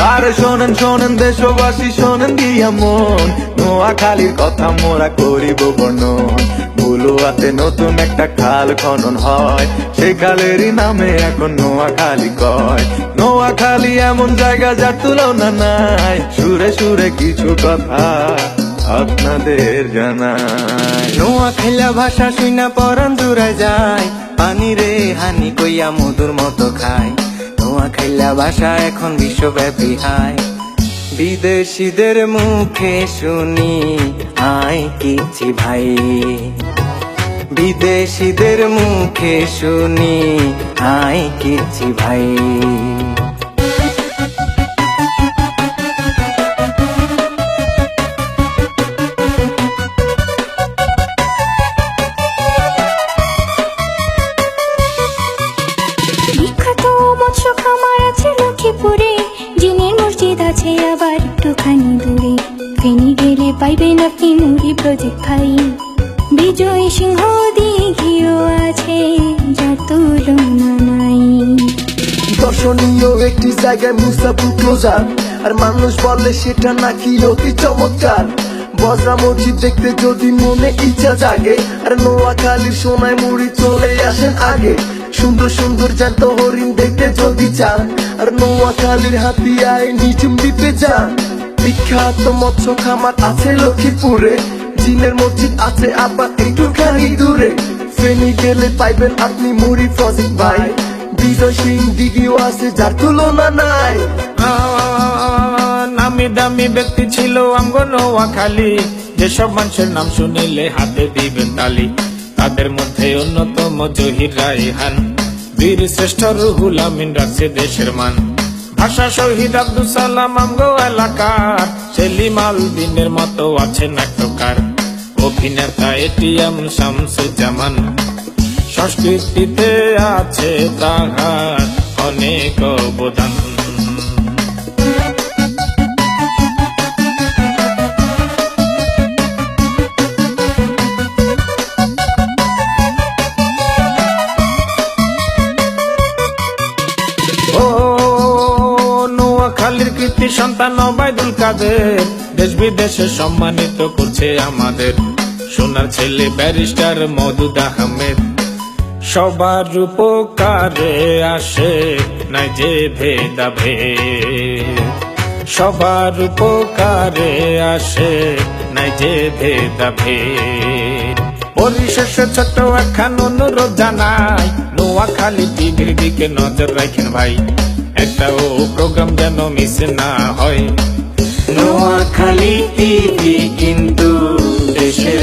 আরে শোনেন শোনেন, দেশবাসী, শোনেন দিয়া মন নোয়াখালীর কথা মোরা করিব বর্ণন। বুলুয়াতে নতুন একটা খাল খনন হয়। সেই খালেরই নামে এখন নোয়াখালী কয়। নোয়াখালী এমন জায়গা যার তুলনা নাই। সুরে সুরে কিছু কথা আপনাদের জানাই। নোয়া খেলা ভাষা শুনা পরান দূরে যায়। পানি রে হানি কইয়া মধুর মতো খায়। নোয়া খেলা ভাষা এখন বিশ্বব্যাপী হায়। বিদেশিদের মুখে শুনি আয় কিছি ভাই। বিদেশিদের মুখে শুনি আয় কিছি ভাই। আপনি মুড়ি প্রজেক্ট ভাই বিজয় সিংহ দিঘিও আছে তুলনা নাই। দর্শনীয় একটি জায়গায় মুসাফু ক্লোজার আর মানুষ বলে সেটা নাকি অতি চমৎকার। বজরা মসজিদ দেখতে যদি মনে ইচ্ছা জাগে, আর নোয়াখালীর সোনায় মুড়ি চলে আসেন আগে। সুন্দর সুন্দর জ্যান্ত হরিণ দেখতে যদি চান, আর নোয়াখালীর হাতিয়ায় নিচুম দ্বীপে যান বিখ্যাত মৎস্য খামার আছে লক্ষ্মীপুরে, জিনের মসজিদ আছে আবার একটুখানি দূরে। ফেনি গেলে পাইবেন আপনি মুড়ি প্রজেক্ট ভাই। বিজয় সিং দিদিও আছে যার তুলনা নাই। নামি দামি ব্যক্তি ছিল আমগো নোয়াখালী। যেসব মানুষের নাম শুনিলে হাতে দিবেন তালি। তাদের মধ্যে অন্যতম জহির রায়হান। বীর শ্রেষ্ঠ রুহুল আমিন রাখছে দেশের মান। ভাষা শহীদ আব্দুল সালাম আমগো এলাকার। সেলিম আল দিনের মতো আছে নাট্যকার। অভিনেতা এটিএম শামসুজ্জামান। সংস্কৃতিতে আছে তাহার অনেক অবদান। সন্তান ওবায়দুল কাদের। দেশ বিদেশে সম্মানিত করছে আমাদের। সোনার ছেলে ব্যারিস্টার মদুদ আহমেদ। সবার উপকারে আসে নাই যে ভেদা ভেদ সবার উপকারে আসে নাই যে ভেদা ভেদ পরিশেষে ছোট্ট একখান অনুরোধ জানাই, নোয়াখালী টিভির দিকে নজর রাখেন ভাই। একটা ও প্রোগ্রাম যেন মিস না হয়। নোয়াখালী টিভি কিন্তু দেশের